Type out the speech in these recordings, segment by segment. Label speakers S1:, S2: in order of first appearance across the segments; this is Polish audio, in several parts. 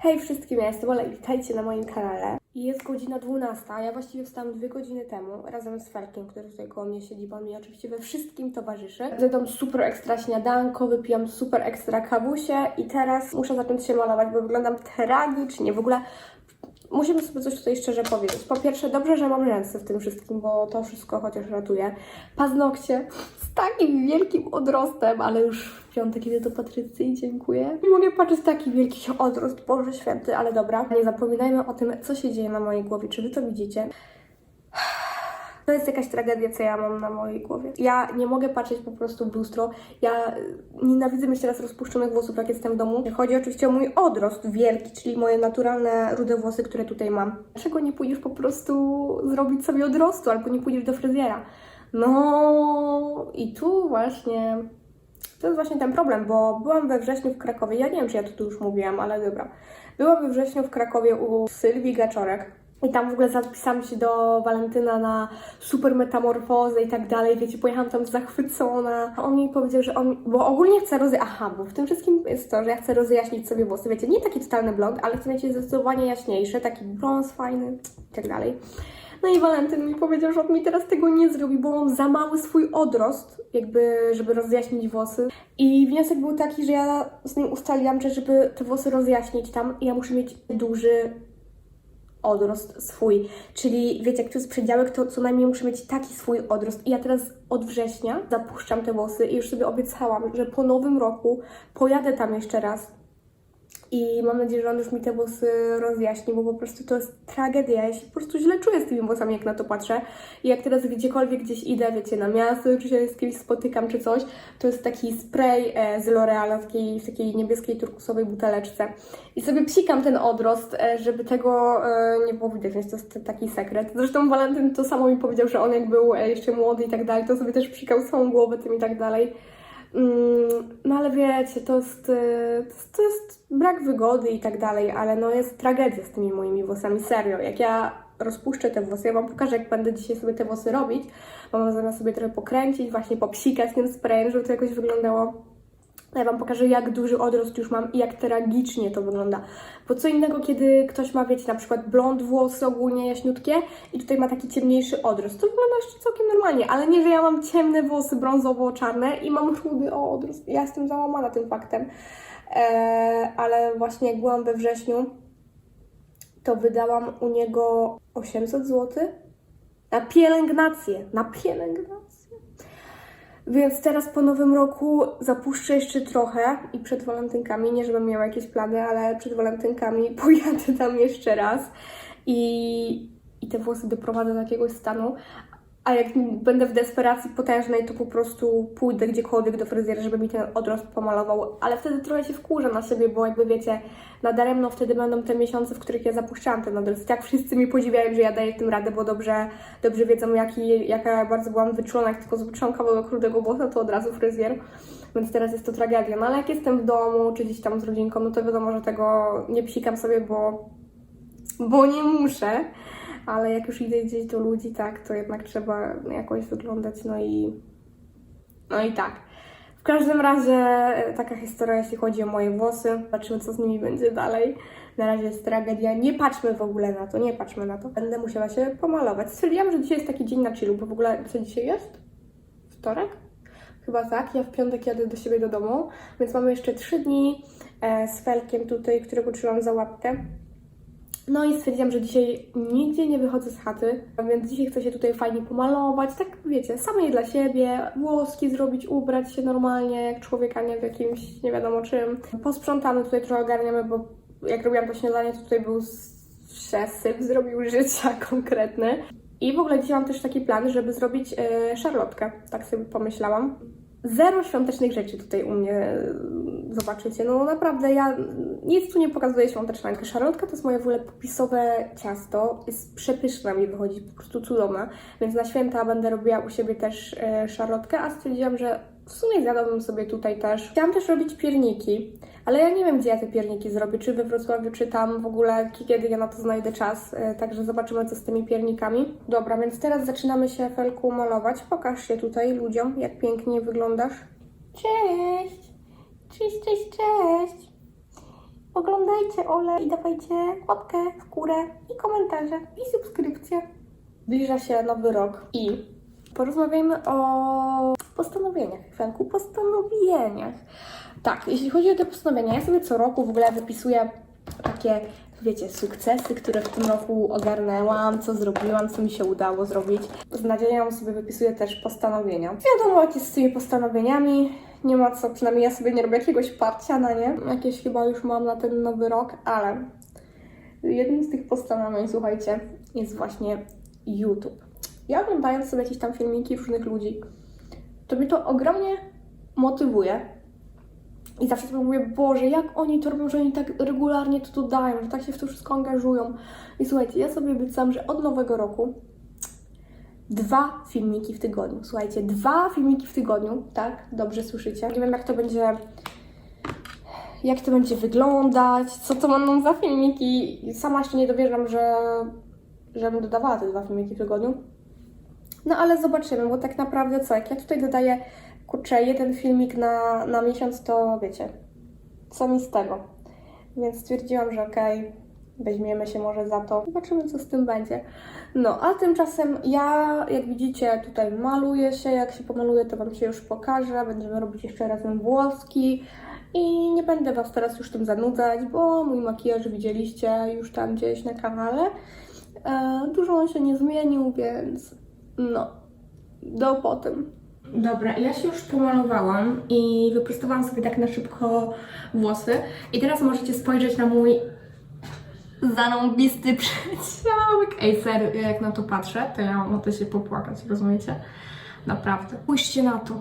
S1: Hej wszystkim, ja jestem Ola i witajcie na moim kanale. Jest godzina 12, ja właściwie wstałam dwie godziny temu razem z Felkiem, który tutaj koło mnie siedzi, bo on mi oczywiście we wszystkim towarzyszy. Zjadłam super ekstra śniadanko, wypijam super ekstra kawusie i teraz muszę zacząć się malować, bo wyglądam tragicznie. W ogóle musimy sobie coś tutaj szczerze powiedzieć. Po pierwsze, dobrze, że mam rzęsy w tym wszystkim, bo to wszystko chociaż ratuje. Paznokcie z takim wielkim odrostem, ale już w piątek idę do Patrycji, dziękuję. Nie mogę patrzeć taki wielki odrost, Boże Święty, ale dobra. Nie zapominajmy o tym, co się dzieje na mojej głowie. Czy Wy to widzicie? To jest jakaś tragedia, co ja mam na mojej głowie. Ja nie mogę patrzeć po prostu w lustro. Ja nienawidzę mieć teraz rozpuszczonych włosów, jak jestem w domu. Chodzi oczywiście o mój odrost wielki, czyli moje naturalne rude włosy, które tutaj mam. Dlaczego nie pójdziesz po prostu zrobić sobie odrostu, albo nie pójdziesz do fryzjera? No i tu właśnie to jest właśnie ten problem, bo byłam we wrześniu w Krakowie. Ja nie wiem, czy ja to tu już mówiłam, ale dobra. Byłam we wrześniu w Krakowie u Sylwii Gaczorek. I tam w ogóle zapisałam się do Walentyna na super metamorfozę i tak dalej. Wiecie, pojechałam tam zachwycona. On mi powiedział, że on. Bo ogólnie chcę rozy. Aha, bo w tym wszystkim jest to, że ja chcę rozjaśnić sobie włosy. Wiecie, nie taki totalny blond, ale chcę mieć je zdecydowanie jaśniejsze, taki brąz fajny i tak dalej. No i Walentyn mi powiedział, że on mi teraz tego nie zrobi, bo mam za mały swój odrost, jakby, żeby rozjaśnić włosy. I wniosek był taki, że ja z nim ustaliłam, że żeby te włosy rozjaśnić tam, ja muszę mieć duży odrost swój. Czyli wiecie, jak tu jest przedziałek, to co najmniej muszę mieć taki swój odrost. I ja teraz od września zapuszczam te włosy i już sobie obiecałam, że po nowym roku pojadę tam jeszcze raz i mam nadzieję, że on już mi te włosy rozjaśni, bo po prostu to jest tragedia. Ja się po prostu źle czuję z tymi włosami, jak na to patrzę. I jak teraz gdziekolwiek gdzieś idę, wiecie, na miasto, czy się z kimś spotykam, czy coś, to jest taki spray e, z L'Oreal w takiej, w takiej niebieskiej turkusowej buteleczce. I sobie psikam ten odrost, e, żeby tego e, nie było widać, więc to jest taki sekret. Zresztą Walentyn to samo mi powiedział, że on jak był jeszcze młody i tak dalej, to sobie też psikał całą głowę tym i tak dalej. Mm, No ale wiecie, to jest, e, to jest, to jest brak wygody i tak dalej, ale no jest tragedia z tymi moimi włosami, serio. Jak ja rozpuszczę te włosy, ja Wam pokażę, jak będę dzisiaj sobie te włosy robić, bo mam zamiast sobie trochę pokręcić, właśnie popsikać tym sprayem, żeby to jakoś wyglądało. Ja Wam pokażę, jak duży odrost już mam i jak tragicznie to wygląda. Bo co innego, kiedy ktoś ma, wiecie, na przykład blond włosy ogólnie jaśniutkie i tutaj ma taki ciemniejszy odrost. To wygląda jeszcze całkiem normalnie, ale nie, że ja mam ciemne włosy brązowo-czarne i mam rudy odrost. Ja jestem załamana tym faktem. Eee, ale właśnie jak byłam we wrześniu, to wydałam u niego 800 zł na pielęgnację. Na pielęgnację. Więc teraz po nowym roku zapuszczę jeszcze trochę i przed walentynkami, nie żebym miała jakieś plany, ale przed walentynkami pojadę tam jeszcze raz i, i te włosy doprowadzę do jakiegoś stanu. A jak będę w desperacji potężnej, to po prostu pójdę gdziekolwiek do fryzjera, żeby mi ten odrost pomalował. Ale wtedy trochę się wkurzę na siebie, bo jakby wiecie, nadaremno wtedy będą te miesiące, w których ja zapuszczałam ten odrost. I tak wszyscy mi podziwiają, że ja daję tym radę, bo dobrze, dobrze wiedzą, jaki, jaka ja bardzo byłam wyczulona. Jak tylko zobaczyłam kawałek rudego włosa, to od razu fryzjer. Więc teraz jest to tragedia. No ale jak jestem w domu, czy gdzieś tam z rodzinką, no to wiadomo, że tego nie psikam sobie, bo, bo nie muszę. Ale jak już idę gdzieś do ludzi, tak, to jednak trzeba jakoś wyglądać, no i no i tak. W każdym razie e, taka historia, jeśli chodzi o moje włosy. Zobaczymy, co z nimi będzie dalej. Na razie jest tragedia. Nie patrzmy w ogóle na to, nie patrzmy na to. Będę musiała się pomalować. Stwierdziłam, że dzisiaj jest taki dzień na chillu, bo w ogóle co dzisiaj jest? Wtorek? Chyba tak. Ja w piątek jadę do siebie do domu, więc mamy jeszcze trzy dni e, z Felkiem tutaj, którego trzymam za łapkę. No i stwierdziłam, że dzisiaj nigdzie nie wychodzę z chaty, więc dzisiaj chcę się tutaj fajnie pomalować, tak wiecie, samej dla siebie, włoski zrobić, ubrać się normalnie, jak człowieka, nie w jakimś nie wiadomo czym. Posprzątamy tutaj trochę ogarniamy, bo jak robiłam to śniadanie, to tutaj był przesyp, zrobił życia konkretny. I w ogóle dzisiaj mam też taki plan, żeby zrobić e, szarlotkę, tak sobie pomyślałam. Zero świątecznych rzeczy tutaj u mnie zobaczycie. No naprawdę ja nic tu nie pokazuję świątecznego. Szarlotka to jest moje w ogóle popisowe ciasto. Jest przepyszna mi wychodzi, po prostu cudowna. Więc na święta będę robiła u siebie też e, szarlotkę, a stwierdziłam, że w sumie zjadłabym sobie tutaj też. Chciałam też robić pierniki, ale ja nie wiem, gdzie ja te pierniki zrobię, czy we Wrocławiu, czy tam w ogóle, kiedy ja na to znajdę czas. E, Także zobaczymy, co z tymi piernikami. Dobra, więc teraz zaczynamy się, Felku, malować. Pokaż się tutaj ludziom, jak pięknie wyglądasz. Cześć! Cześć, cześć, cześć! Oglądajcie Ole i dawajcie łapkę w górę i komentarze i subskrypcję. Zbliża się nowy rok i porozmawiajmy o postanowieniach, Franku, postanowieniach. Tak, jeśli chodzi o te postanowienia, ja sobie co roku w ogóle wypisuję takie, wiecie, sukcesy, które w tym roku ogarnęłam, co zrobiłam, co mi się udało zrobić. Z nadzieją sobie wypisuję też postanowienia. Wiadomo, jak jest z tymi postanowieniami, nie ma co, przynajmniej ja sobie nie robię jakiegoś parcia na nie. Jakieś chyba już mam na ten nowy rok, ale jednym z tych postanowień, słuchajcie, jest właśnie YouTube. Ja oglądając sobie jakieś tam filmiki różnych ludzi, to mnie to ogromnie motywuje. I zawsze sobie mówię, Boże, jak oni to robią, że oni tak regularnie to tu dają, że tak się w to wszystko angażują. I słuchajcie, ja sobie obiecałam, że od nowego roku dwa filmiki w tygodniu. Słuchajcie, dwa filmiki w tygodniu, tak? Dobrze słyszycie. Nie wiem, jak to będzie jak to będzie wyglądać, co to będą za filmiki. Sama się nie dowierzam, że żebym dodawała te dwa filmiki w tygodniu. No ale zobaczymy, bo tak naprawdę co, jak ja tutaj dodaję, kurczę, jeden filmik na, na miesiąc, to wiecie, co mi z tego. Więc stwierdziłam, że okej, weźmiemy się może za to. Zobaczymy, co z tym będzie. No, a tymczasem ja, jak widzicie, tutaj maluję się. Jak się pomaluję, to Wam się już pokażę. Będziemy robić jeszcze razem włoski. I nie będę Was teraz już tym zanudzać, bo mój makijaż widzieliście już tam gdzieś na kanale. E, dużo on się nie zmienił, więc no, do potem. Dobra, ja się już pomalowałam i wyprostowałam sobie tak na szybko włosy. I teraz możecie spojrzeć na mój zanąbisty przedsiołek. Ej, serio, ja jak na to patrzę, to ja mam ochotę się popłakać, rozumiecie? Naprawdę. Spójrzcie na to.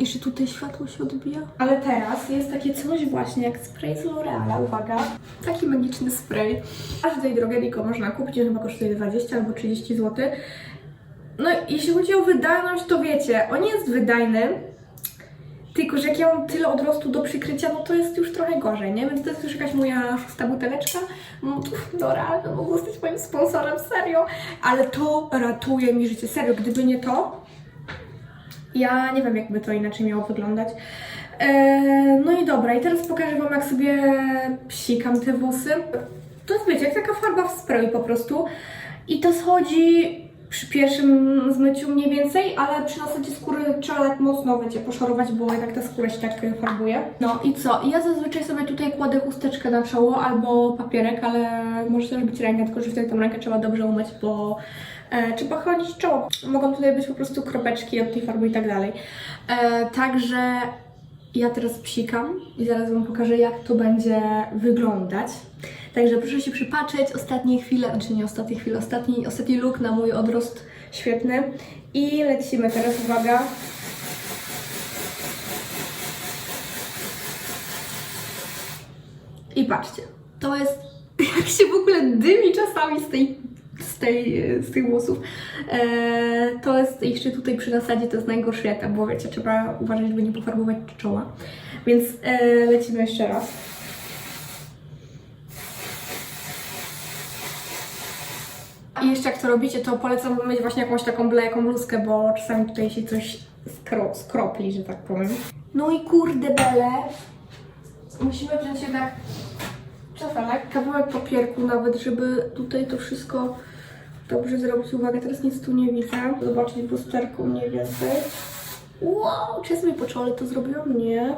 S1: Jeszcze tutaj światło się odbija. Ale teraz jest takie coś właśnie jak spray z L'Oreala, uwaga. Taki magiczny spray. Aż tej drogerii go można kupić, on chyba kosztuje 20 albo 30 zł. No jeśli chodzi o wydajność, to wiecie, on jest wydajny, tylko że jak ja mam tyle odrostu do przykrycia, no to jest już trochę gorzej, nie? Więc to jest już jakaś moja szósta buteleczka. No to L'Oreal no, zostać moim sponsorem, serio. Ale to ratuje mi życie, serio. Gdyby nie to, ja nie wiem, jakby to inaczej miało wyglądać. Eee, no i dobra, i teraz pokażę Wam, jak sobie psikam te włosy. To jest, wiecie, jak taka farba w sprayu po prostu. I to schodzi przy pierwszym zmyciu mniej więcej, ale przy nasadzie skóry trzeba tak mocno, wiecie, poszorować, bo jednak ta skóra się tak farbuje. No i co? Ja zazwyczaj sobie tutaj kładę chusteczkę na czoło albo papierek, ale może też być ręka, tylko że wtedy tą rękę trzeba dobrze umyć, bo e, trzeba chronić czoło. Mogą tutaj być po prostu kropeczki od tej farby i tak dalej. E, także ja teraz psikam i zaraz Wam pokażę, jak to będzie wyglądać. Także proszę się przypatrzeć, ostatnie chwile, znaczy nie ostatnie chwile, ostatni, ostatni look na mój odrost świetny. I lecimy teraz, uwaga. I patrzcie, to jest, jak się w ogóle dymi czasami z tej, z tej, z tych włosów. Eee, to jest jeszcze tutaj przy nasadzie, to jest najgorszy etap, bo wiecie, trzeba uważać, żeby nie pofarbować czoła. Więc eee, lecimy jeszcze raz. I jeszcze jak to robicie, to polecam mieć właśnie jakąś taką blejaką bluzkę, bo czasami tutaj się coś skro skropli, że tak powiem. No i kurde bele, musimy wziąć jednak czafelek, kawałek papierku nawet, żeby tutaj to wszystko dobrze zrobić. Uwaga, teraz nic tu nie widzę. Zobaczyć w lusterku mniej więcej. Wow, czy sobie po czole to zrobiłam? Nie.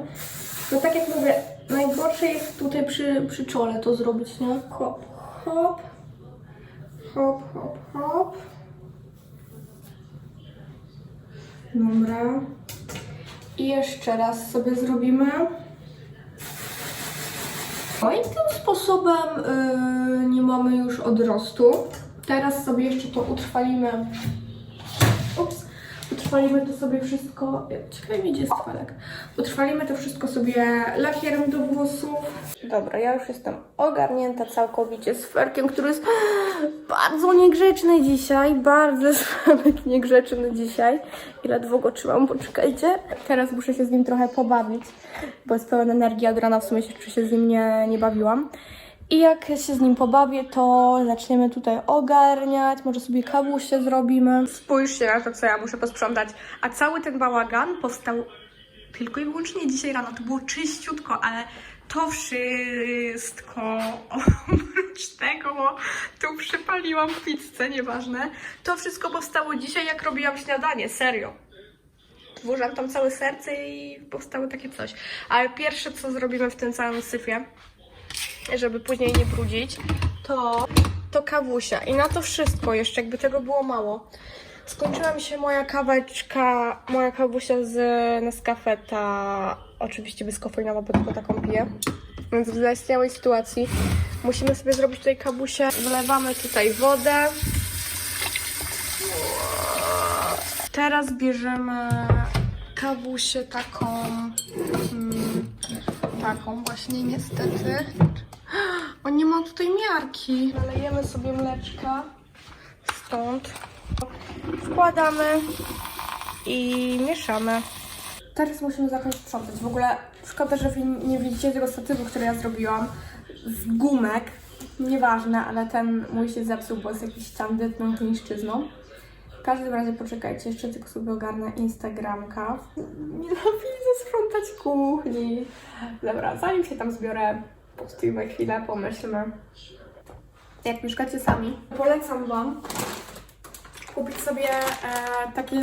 S1: No tak jak mówię, najgorsze jest tutaj przy, przy czole to zrobić, nie? Hop, hop. Hop, hop, hop. Dobra. I jeszcze raz sobie zrobimy. No i tym sposobem yy, nie mamy już odrostu. Teraz sobie jeszcze to utrwalimy. Ups. Utrwalimy to sobie wszystko. Ciekawe mi, gdzie jest felek. Utrwalimy to wszystko sobie lakierem do włosów. Dobra, ja już jestem ogarnięta całkowicie z ferkiem, który jest bardzo niegrzeczny dzisiaj. Bardzo jest Felek niegrzeczny dzisiaj. I ledwo go trzymam, poczekajcie. Teraz muszę się z nim trochę pobawić, bo jest pełen energii. Od rana w sumie jeszcze się z nim nie, nie bawiłam. I jak się z nim pobawię, to zaczniemy tutaj ogarniać, może sobie kawusie zrobimy. Spójrzcie na to, co ja muszę posprzątać. A cały ten bałagan powstał tylko i wyłącznie dzisiaj rano. To było czyściutko, ale to wszystko oprócz tego, bo tu przypaliłam pizzę, nieważne. To wszystko powstało dzisiaj, jak robiłam śniadanie, serio. Włożyłam tam całe serce i powstało takie coś. Ale pierwsze, co zrobimy w tym całym syfie, żeby później nie brudzić, to, to kawusia. I na to wszystko, jeszcze jakby tego było mało, skończyła mi się moja kaweczka, moja kawusia z Nescafeta, oczywiście bezkofeinowa, bo tylko taką piję. Więc w zaistniałej sytuacji musimy sobie zrobić tutaj kawusię. Wlewamy tutaj wodę. Teraz bierzemy kawusię taką, mm, taką właśnie niestety. O, nie ma tutaj miarki. Nalejemy sobie mleczka stąd. Wkładamy i mieszamy. Teraz musimy zacząć sprzątać. W ogóle szkoda, że wy nie widzicie tego statywu, który ja zrobiłam z gumek. Nieważne, ale ten mój się zepsuł, bo jest jakiś tandetną chińszczyzną. W każdym razie poczekajcie, jeszcze tylko sobie ogarnę Instagramka. Nienawidzę sprzątać kuchni. Dobra, zanim się tam zbiorę, postójmy chwilę, pomyślmy. Jak mieszkacie sami, polecam Wam kupić sobie e, takie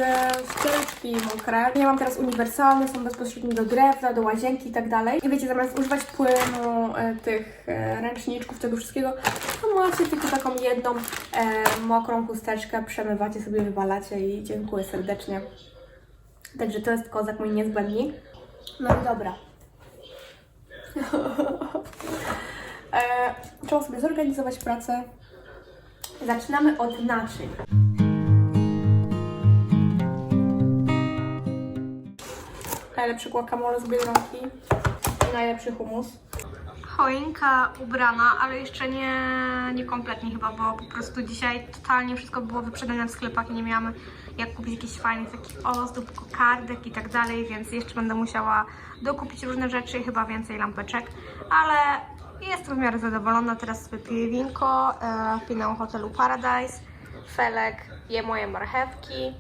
S1: ściereczki mokre. Ja mam teraz uniwersalne, są bezpośrednio do drewna, do łazienki i tak dalej. I wiecie, zamiast używać płynu, e, tych e, ręczniczków, tego wszystkiego, to macie tylko taką jedną e, mokrą chusteczkę, przemywacie sobie, wywalacie i dziękuję serdecznie. Także to jest kozak mój niezbędnik. No i dobra. e, trzeba sobie zorganizować pracę. Zaczynamy od naczyń. Najlepszy guacamole z Biedronki najlepszy hummus. Choinka ubrana, ale jeszcze nie, nie kompletnie chyba, bo po prostu dzisiaj totalnie wszystko było wyprzedane w sklepach i nie miałam jak kupić jakichś fajnych takich ozdób, kokardek i tak dalej, więc jeszcze będę musiała dokupić różne rzeczy i chyba więcej lampeczek, ale jestem w miarę zadowolona. Teraz sobie piję winko e, w finał hotelu Paradise. Felek je moje marchewki.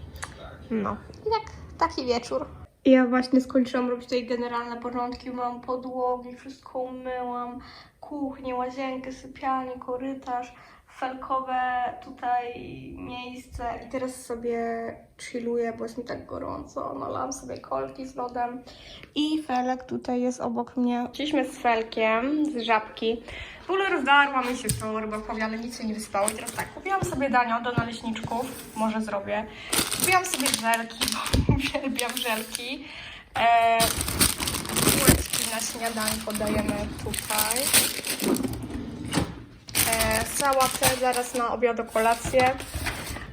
S1: No i tak, taki wieczór. Ja właśnie skończyłam robić tutaj generalne porządki, myłam podłogi, wszystko umyłam, kuchnię, łazienkę, sypialnię, korytarz, felkowe tutaj miejsce. I teraz sobie chilluję, bo jest mi tak gorąco, nalałam sobie kolki z lodem. I felek tutaj jest obok mnie. Chcieliśmy z felkiem, z żabki, w ogóle rozdarła się torba, powiale, nic się nie wyspało i teraz tak, kupiłam sobie danio do naleśniczków, może zrobię, kupiłam sobie żelki, bo uwielbiam żelki, e, bułeczki na śniadanko dajemy tutaj, e, sałatę zaraz na obiad, kolację,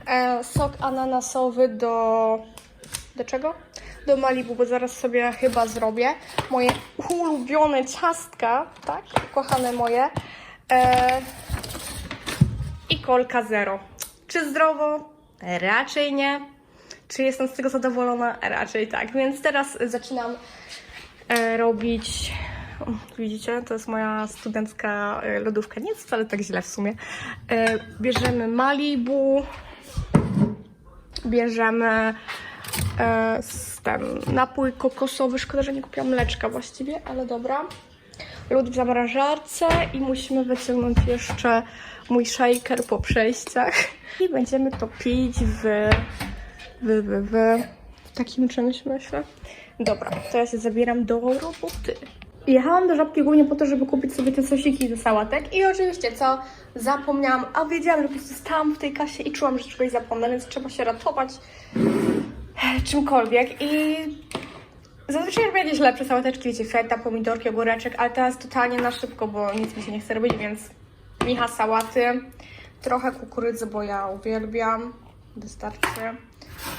S1: e, sok ananasowy do, do czego? Do Malibu, bo zaraz sobie chyba zrobię moje ulubione ciastka, tak, kochane moje, e, i kolka zero. Czy zdrowo? Raczej nie. Czy jestem z tego zadowolona? Raczej tak. Więc teraz zaczynam e, robić. Widzicie, to jest moja studencka e, lodówka. Nie jest wcale tak źle w sumie. E, bierzemy Malibu, bierzemy ten napój kokosowy. Szkoda, że nie kupiłam mleczka właściwie, ale dobra. Lód w zamrażarce i musimy wyciągnąć jeszcze mój shaker po przejściach. I będziemy to pić w, w, w, w, takim czymś, myślę. Dobra, to ja się zabieram do roboty. Jechałam do żabki głównie po to, żeby kupić sobie te sosiki ze sałatek i oczywiście co, zapomniałam, a wiedziałam, że po prostu stałam w tej kasie i czułam, że czegoś zapomnę, więc trzeba się ratować e, czymkolwiek i Zazwyczaj robię jakieś lepsze sałateczki, wiecie, feta, pomidorki, ogóreczek, ale teraz totalnie na szybko, bo nic mi się nie chce robić, więc micha sałaty, trochę kukurydzy, bo ja uwielbiam, wystarczy,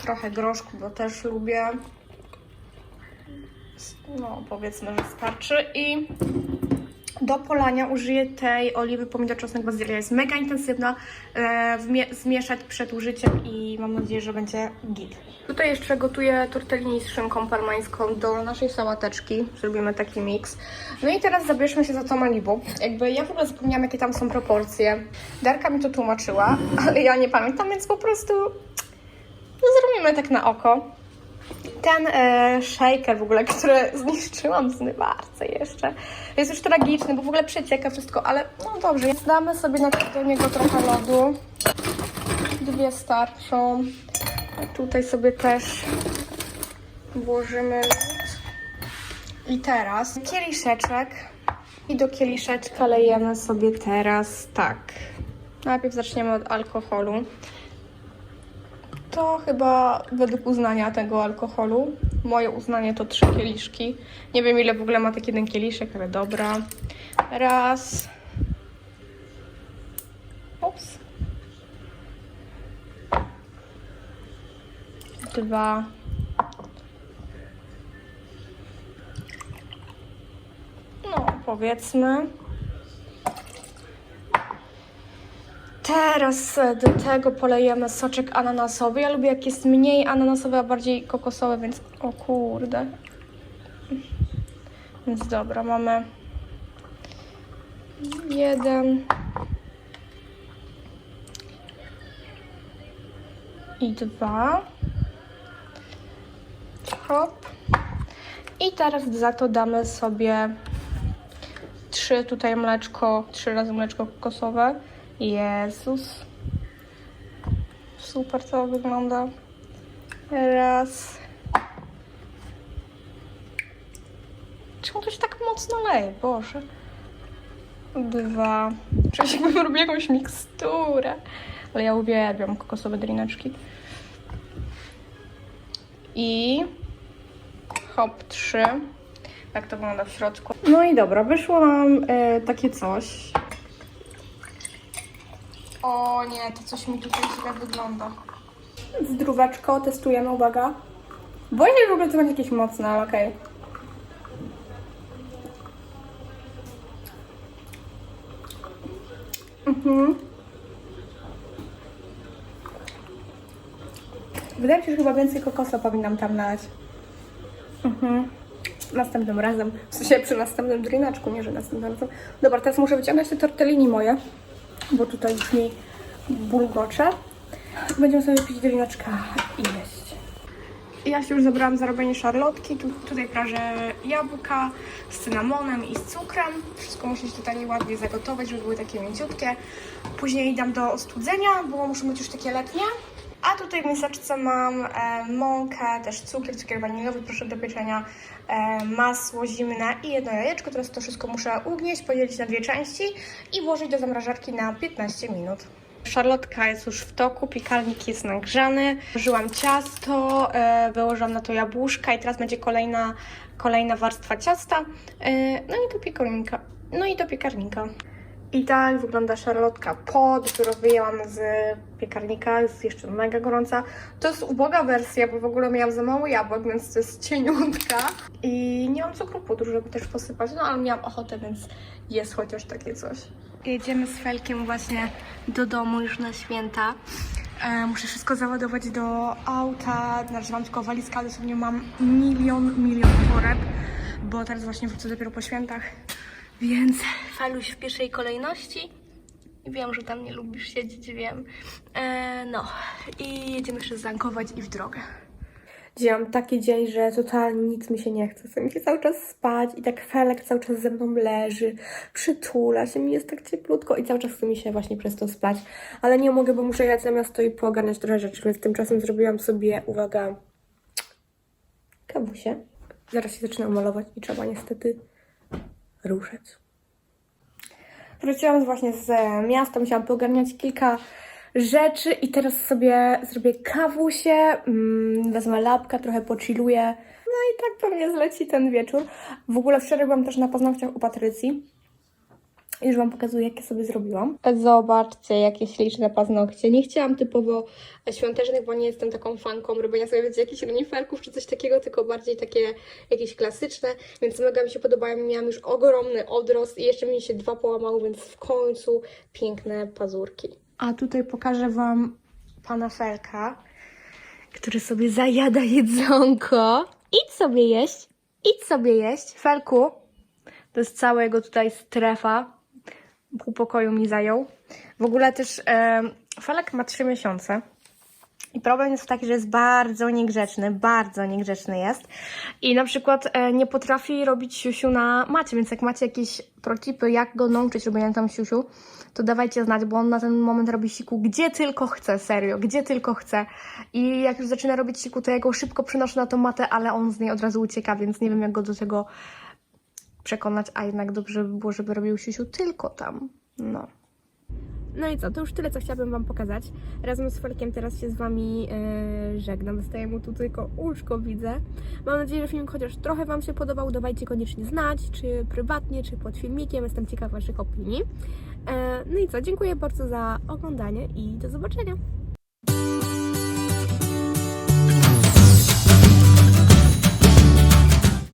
S1: trochę groszku, bo też lubię, no powiedzmy, że starczy i do polania użyję tej oliwy pomidor czosnek bazylia. Jest mega intensywna. E, zmieszać przed użyciem i mam nadzieję, że będzie git. Tutaj jeszcze gotuję tortellini z szynką parmańską do naszej sałateczki. Zrobimy taki miks. No i teraz zabierzmy się za to Malibu. Jakby ja w ogóle zapomniałam, jakie tam są proporcje. Darka mi to tłumaczyła, ale ja nie pamiętam, więc po prostu zrobimy tak na oko. Ten e, shaker w ogóle, który zniszczyłam w zmywarce jeszcze, jest już tragiczny, bo w ogóle przecieka wszystko, ale no dobrze. Damy sobie na do niego trochę lodu. Dwie starczą. Tutaj sobie też włożymy lód. I teraz kieliszeczek. I do kieliszeczka lejemy sobie teraz tak. Najpierw zaczniemy od alkoholu. To chyba według uznania tego alkoholu. Moje uznanie to trzy kieliszki. Nie wiem ile w ogóle ma taki jeden kieliszek, ale dobra. Raz. Ups. Dwa. No, powiedzmy. Teraz e, do tego polejemy soczek ananasowy. Ja lubię jak jest mniej ananasowy, a bardziej kokosowy, więc o kurde. Więc dobra, mamy jeden i dwa. Hop. I teraz za to damy sobie trzy tutaj mleczko, trzy razy mleczko kokosowe. Jezus. Super to wygląda. Raz. Czemu to się tak mocno leje? Boże. Dwa. Się jakbym robiła jakąś miksturę. Ale ja uwielbiam kokosowe drineczki. I hop, trzy. Tak to wygląda w środku. No i dobra, wyszło nam e, takie coś. O nie, to coś mi tutaj źle wygląda. Zdróweczko, testujemy, uwaga. Boję się, że w ogóle to będzie jakieś mocne, ale okej. Mhm. Wydaje mi się, że chyba więcej kokosa powinnam tam nalać. Mhm. Następnym razem. W sensie przy następnym drineczku, nie że następnym razem. Dobra, teraz muszę wyciągać te tortellini moje, bo tutaj już mi bulgocze. Będziemy sobie pić drineczka i jeść. Ja się już zabrałam za robienie szarlotki. Tu, tutaj prażę jabłka z cynamonem i z cukrem. Wszystko musi się tutaj ładnie zagotować, żeby były takie mięciutkie. Później dam do ostudzenia, bo muszą być już takie letnie. A tutaj w miseczce mam e, mąkę, też cukier, cukier waniliowy, proszę do pieczenia, e, masło zimne i jedno jajeczko. Teraz to wszystko muszę ugnieść, podzielić na dwie części i włożyć do zamrażarki na 15 minut. Szarlotka jest już w toku, piekarnik jest nagrzany. Włożyłam ciasto, e, wyłożyłam na to jabłuszka i teraz będzie kolejna, kolejna warstwa ciasta. E, no i do piekarnika. No i do piekarnika. I tak wygląda szarlotka po, dopiero wyjęłam z piekarnika, jest jeszcze mega gorąca. To jest uboga wersja, bo w ogóle miałam za mało jabłek, więc to jest cieniutka. I nie mam cukru pudru, żeby też posypać, no ale miałam ochotę, więc jest chociaż takie coś. Jedziemy z Felkiem właśnie do domu już na święta. E, muszę wszystko załadować do auta. Na razie mam tylko walizkę, ale dosłownie mam milion, milion toreb, bo teraz właśnie wrócę dopiero po świętach. Więc Faluś w pierwszej kolejności. Wiem, że tam nie lubisz siedzieć, wiem. E, no i jedziemy jeszcze zankować i w drogę. Dzisiaj mam taki dzień, że totalnie nic mi się nie chce. Chcę mi się cały czas spać i tak Felek cały czas ze mną leży, przytula się, mi jest tak cieplutko i cały czas chce mi się właśnie przez to spać. Ale nie mogę, bo muszę jechać na miasto i poogarniać trochę rzeczy, więc tymczasem zrobiłam sobie, uwaga, kawusie. Zaraz się zaczynam malować i trzeba niestety ruszać. Wróciłam właśnie z miasta, musiałam poogarniać kilka rzeczy i teraz sobie zrobię kawusie, mm, wezmę lapka, trochę pochilluję. No i tak pewnie zleci ten wieczór. W ogóle wczoraj byłam też na paznokciach u Patrycji. Już Wam pokazuję, jakie sobie zrobiłam. Zobaczcie, jakie śliczne paznokcie. Nie chciałam typowo świątecznych, bo nie jestem taką fanką robienia sobie wiecie, jakichś reniferków czy coś takiego, tylko bardziej takie jakieś klasyczne, więc mega mi się podobają. Miałam już ogromny odrost i jeszcze mi się dwa połamały, więc w końcu piękne pazurki. A tutaj pokażę Wam pana Felka, który sobie zajada jedzonko. Idź sobie jeść, idź sobie jeść. Felku, to jest cała jego tutaj strefa. Pół pokoju mi zajął. W ogóle też e, Felek ma 3 miesiące.
S2: I problem jest taki, że jest bardzo niegrzeczny, bardzo niegrzeczny jest. I na przykład e, nie potrafi robić siusiu na macie, więc jak macie jakieś protipy, jak go nauczyć robienia tam siusiu, to dawajcie znać, bo on na ten moment robi siku gdzie tylko chce, serio, gdzie tylko chce. I jak już zaczyna robić siku, to ja go szybko przynoszę na tą matę, ale on z niej od razu ucieka, więc nie wiem jak go do tego przekonać, a jednak dobrze by było, żeby robił siusiu tylko tam. No.
S1: No i co, to już tyle, co chciałabym Wam pokazać. Razem z Felkiem teraz się z Wami e, żegnam. Zostaje mu tu tylko łóżko, widzę. Mam nadzieję, że filmik chociaż trochę Wam się podobał. Dawajcie koniecznie znać, czy prywatnie, czy pod filmikiem. Jestem ciekawa Waszych opinii. E, no i co, dziękuję bardzo za oglądanie i do zobaczenia.